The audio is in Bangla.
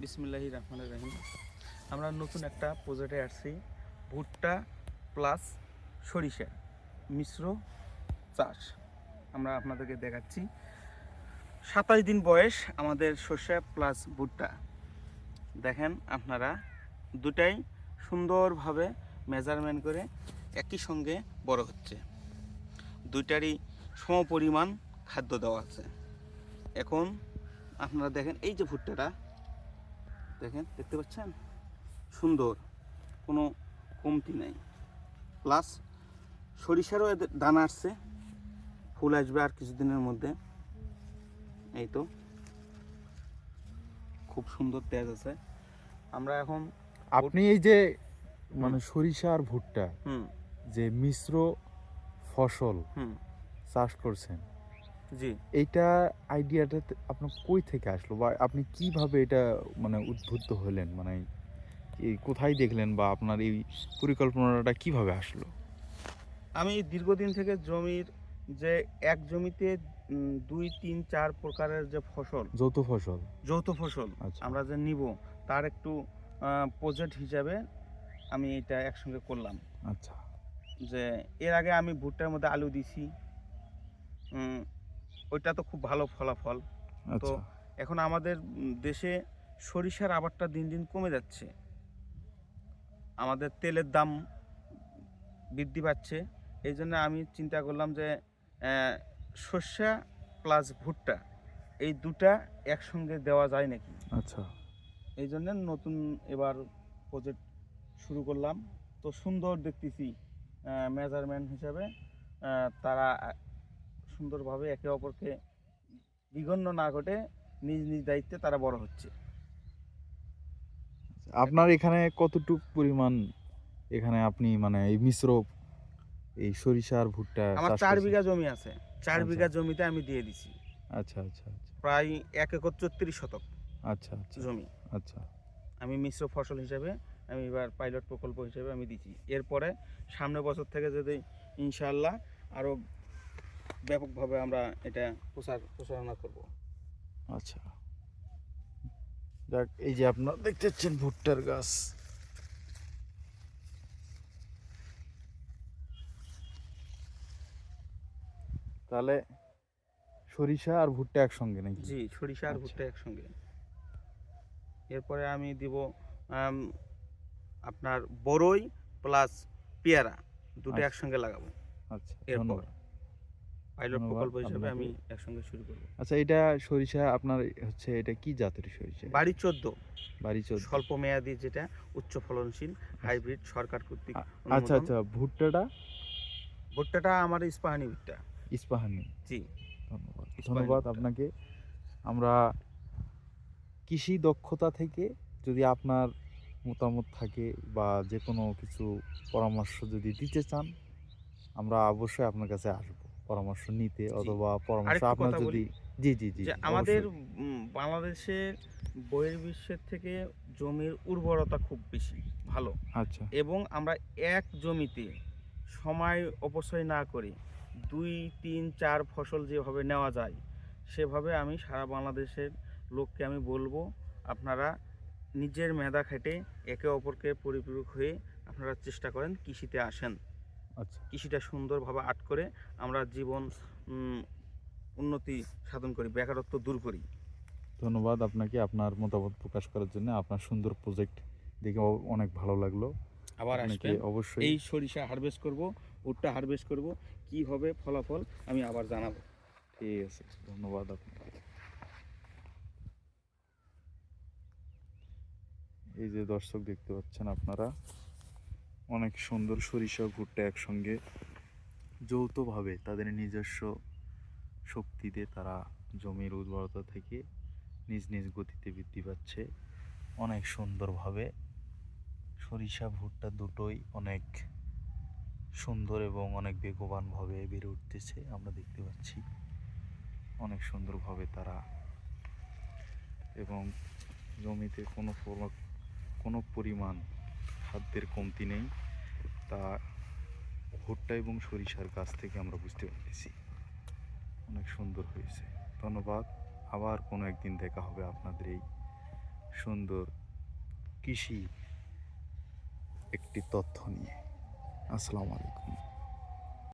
বিসমিল্লাহি রহমান রহিম। আমরা নতুন একটা প্রজেক্টে আসছি, ভুট্টা প্লাস সরিষা মিশ্র চাষ। আমরা আপনাদেরকে দেখাচ্ছি। সাতাশ দিন বয়স আমাদের সর্ষা প্লাস ভুট্টা। দেখেন আপনারা, দুটাই সুন্দরভাবে মেজারমেন্ট করে একই সঙ্গে বড় হচ্ছে। দুইটারই সমপরিমাণ খাদ্য দেওয়া আছে। এখন আপনারা দেখেন, এই যে ভুট্টাটা দেখেন দেখতে পাচ্ছেন? সুন্দর কোনো কমতি নাই। প্লাস সরিষারও এদের দানা আসছে ফুল আসবে আর কিছুদিনের মধ্যে। এই তো। খুব সুন্দর তেজ আছে। আমরা এখন আপনি এই যে মানে সরিষা আর ভুট্টা হুম। যে মিশ্র ফসল হুম। চাষ করছেন জি। এইটা আইডিয়াটা আপনার কই থেকে আসলো? বা আপনি কীভাবে এটা মানে উদ্বুদ্ধ হলেন? মানে এই কোথায় দেখলেন? বা আপনার এই পরিকল্পনাটা কীভাবে আসলো? আমি দীর্ঘদিন থেকে জমির যে এক জমিতে দুই তিন চার প্রকারের যে ফসল যৌথ ফসল? যৌথ ফসল আচ্ছা। আমরা যে নিব তার একটু প্রজেক্ট হিসাবে আমি এটা একসঙ্গে করলাম। আচ্ছা। যে এর আগে আমি ভুট্টার মধ্যে আলু দিছি ওইটা তো খুব ভালো ফলাফল। তো এখন আমাদের দেশে সরিষার আবারটা দিন দিন কমে যাচ্ছে। আমাদের তেলের দাম বৃদ্ধি পাচ্ছে। এই জন্য আমি চিন্তা করলাম যে সর্ষা প্লাস ভুট্টা এই দুটা একসঙ্গে দেওয়া যায় নাকি? আচ্ছা। এই জন্য নতুন এবার প্রজেক্ট শুরু করলাম। তো সুন্দর দেখতেছি মেজারমেন্ট হিসাবে তারা সুন্দরভাবে একে অপরকে বিঘন্ন না ঘটে নিজ নিজ দায়িত্বে তারা বড় হচ্ছে। আপনার এখানে কতটুক পরিমাণ এখানে আপনি মানে এই মিশ্র এই সরিষা আর ভুট্টা আমার চার বিঘা জমি আছে। চার আচ্ছা। বিঘা জমিতে আমি দিয়ে দিছি। আচ্ছা আচ্ছা আচ্ছা। প্রায় এক একর চত্রিশ শতক আচ্ছা আচ্ছা। জমি। আচ্ছা। আমি মিশ্র ফসল হিসেবে আমি এবার পাইলট প্রকল্প হিসেবে আমি দিচ্ছি এরপরে সামনের বছর থেকে যদি ইনশাআল্লাহ আরও ব্যাপকভাবে আমরা এটা প্রচার প্রচারণা করব। আচ্ছা। যাক এই যে আপনারা দেখতে পাচ্ছেন ভুট্টার গাছ। তাহলে সরিষা আর ভুট্টা একসঙ্গে নাকি? জি সরিষা আর আচ্ছা। ভুট্টা একসঙ্গে। এরপরে আমি দিব আপনার বড়ই প্লাস পেয়ারা। দুটো আচ্ছা। একসঙ্গে লাগাবো। আচ্ছা এরপর। পাইলট প্রকল্প হিসেবে আমি একসঙ্গে শুরু করব। আচ্ছা এটা সরিষা আপনার হচ্ছে এটা কি জাতের সরিষা? বাড়ি চোদ্দ। বাড়ি চোদ্দ। স্বল্প মেয়াদি যেটা উচ্চ ফলনশীল হাইব্রিড সরকার কর্তৃক আচ্ছা আচ্ছা ভুট্টাটা? ভুট্টাটা আমার ইস্পাহানি ভুট্টা। ইস্পাহানি। জি। ধন্যবাদ। ধন্যবাদ আপনাকে। আমরা কৃষি দক্ষতা থেকে যদি আপনার মতামত থাকে বা যে কোনো কিছু পরামর্শ যদি দিতে চান আমরা অবশ্যই আপনার কাছে আসব। পরামর্শ নিতে অথবা পরামর্শ আপনার যদি জি জি জি আমাদের উম, বাংলাদেশের বহির্বিশ্বের থেকে জমির উর্বরতা খুব বেশি ভালো। আচ্ছা। এবং আমরা এক জমিতে সময় অপচয় না করে দুই তিন চার ফসল যেভাবে নেওয়া যায় সেভাবে আমি সারা বাংলাদেশের লোককে আমি বলব আপনারা নিজের মেধা খেটে একে অপরকে পরিপূরক হয়ে আপনারা চেষ্টা করেন কৃষিতে আসেন। কৃষিটা সুন্দরভাবে আট করে আমরা জীবন উন্নতি সাধন করি বেকারত্ব দূর করি। ধন্যবাদ আপনাকে আপনার মতামত প্রকাশ করার জন্য। আপনার সুন্দর প্রজেক্ট দেখে অনেক ভালো লাগল। আবার আসবেন। অবশ্যই এই সরিষা হারভেস্ট করব ভুট্টা হারভেস্ট করব কি হবে ফলাফল আমি আবার জানাব। ঠিক আছে ধন্যবাদ আপনাকে। এই যে দর্শক দেখতে পাচ্ছেন আপনারা অনেক সুন্দর সরিষা ভুট্টা একসঙ্গে যৌথভাবে তাদের নিজস্ব শক্তিতে তারা জমির উর্বরতা থেকে নিজ নিজ গতিতে বৃদ্ধি পাচ্ছে। অনেক সুন্দরভাবে সরিষা ভুট্টা দুটোই অনেক সুন্দর এবং অনেক বেগবানভাবে বেড়ে উঠতেছে, আমরা দেখতে পাচ্ছি। অনেক সুন্দরভাবে তারা এবং জমিতে কোনো কোনো পরিমাণ খাদ্যের কমতি নেই। তা ভুট্টা এবং সরিষার গাছ থেকে আমরা বুঝতে পেরেছি। অনেক সুন্দর হয়েছে। ধন্যবাদ। আবার কোনো একদিন দেখা হবে আপনাদের এই সুন্দর কৃষি একটি তথ্য নিয়ে। আসসালামু আলাইকুম।